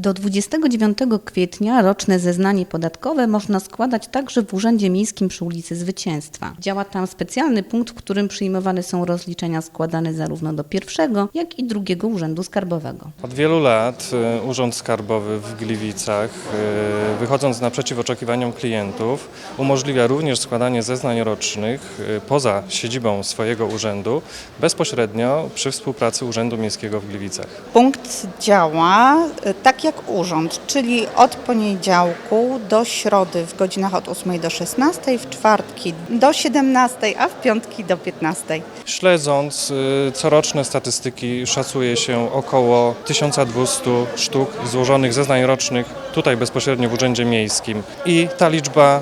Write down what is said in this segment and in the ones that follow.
Do 29 kwietnia roczne zeznanie podatkowe można składać także w Urzędzie Miejskim przy ulicy Zwycięstwa. Działa tam specjalny punkt, w którym przyjmowane są rozliczenia składane zarówno do pierwszego, jak i drugiego Urzędu Skarbowego. Od wielu lat y, Urząd Skarbowy w Gliwicach, y, wychodząc naprzeciw oczekiwaniom klientów, umożliwia również składanie zeznań rocznych y, poza siedzibą swojego urzędu, bezpośrednio przy współpracy Urzędu Miejskiego w Gliwicach. Punkt działa tak jak urząd, czyli od poniedziałku do środy w godzinach od 8 do 16, w czwartki do 17, a w piątki do 15. Śledząc y, coroczne statystyki, szacuje się około 1200 sztuk złożonych zeznań rocznych tutaj bezpośrednio w Urzędzie Miejskim i ta liczba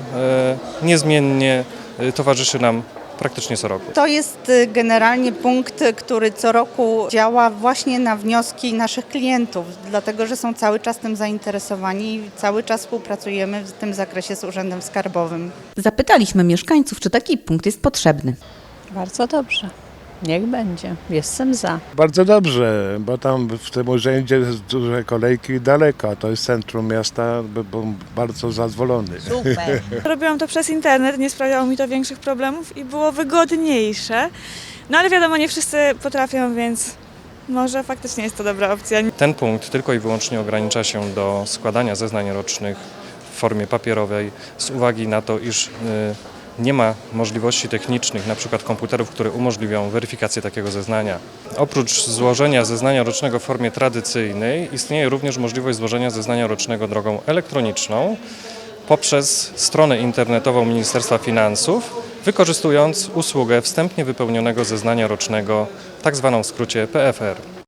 y, niezmiennie y, towarzyszy nam praktycznie co roku. To jest e, generalnie punkt, który co roku działa właśnie na wnioski naszych klientów, dlatego że są cały czas tym zainteresowani i cały czas współpracujemy w tym zakresie z Urzędem Skarbowym. Zapytaliśmy mieszkańców, czy taki punkt jest potrzebny. Bardzo dobrze. Niech będzie. Jestem za. Bardzo dobrze, bo tam w tym urzędzie jest duże kolejki i daleko, a to jest centrum miasta, by był bardzo zadowolony. Super. Robiłam to przez internet, nie sprawiało mi to większych problemów i było wygodniejsze. No ale wiadomo, nie wszyscy potrafią, więc może faktycznie jest to dobra opcja. Ten punkt tylko i wyłącznie ogranicza się do składania zeznań rocznych w formie papierowej z uwagi na to, iż y, nie ma możliwości technicznych, przykład komputerów, które umożliwią weryfikację takiego zeznania. Oprócz złożenia zeznania rocznego w formie tradycyjnej istnieje również możliwość złożenia zeznania rocznego drogą elektroniczną poprzez stronę internetową Ministerstwa Finansów, wykorzystując usługę wstępnie wypełnionego zeznania rocznego, tak zwaną w skrócie PFR.